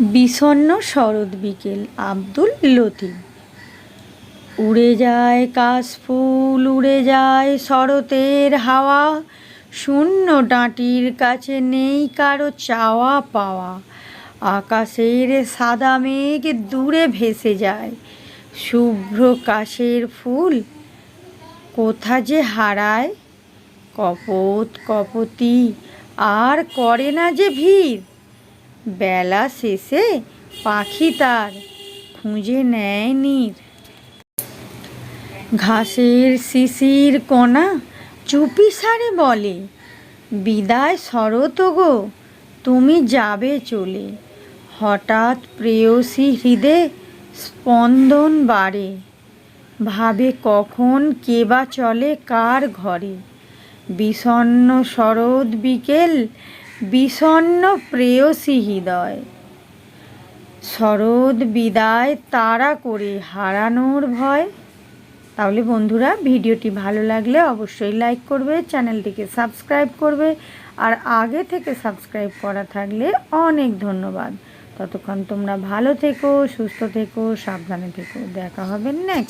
বিষণ্ণ শরৎ বিকেল, আব্দুল লতিফ। উড়ে যায় কাশফুল, উড়ে যায় শরতের হাওয়া। শূন্য ডাঁটির কাছে নেই কারও চাওয়া পাওয়া। আকাশের সাদা মেঘ দূরে ভেসে যায়। শুভ্র কাশের ফুল কোথা যে হারায়? কপত, কপতি, আর করে না যে ভিড়? বেলা শেষে পাখি তার খুঁজে নেয় নীর। ঘাসের শিশির কণা চুপি সারে বলে, বিদায় শরত গো, তুমি যাবে চলে। হঠাৎ প্রেয়সী হৃদে স্পন্দন বাড়ে, ভাবে কখন কে বা চলে কার ঘরে। বিষণ্ণ শরৎ বিকেল বিষণ্ণ প্রেয়সী হৃদয়। শরৎ বিদায় তাড়া করে হারানোর ভয়। তাহলে বন্ধুরা, ভিডিওটি ভালো লাগলে অবশ্যই লাইক করবে, চ্যানেলটিকে সাবস্ক্রাইব করবে, আর আগে থেকে সাবস্ক্রাইব করা থাকলে অনেক ধন্যবাদ। ততক্ষণ তোমরা ভালো থেকো, সুস্থ থেকো, সাবধানে থেকো। দেখা হবে নেক্সট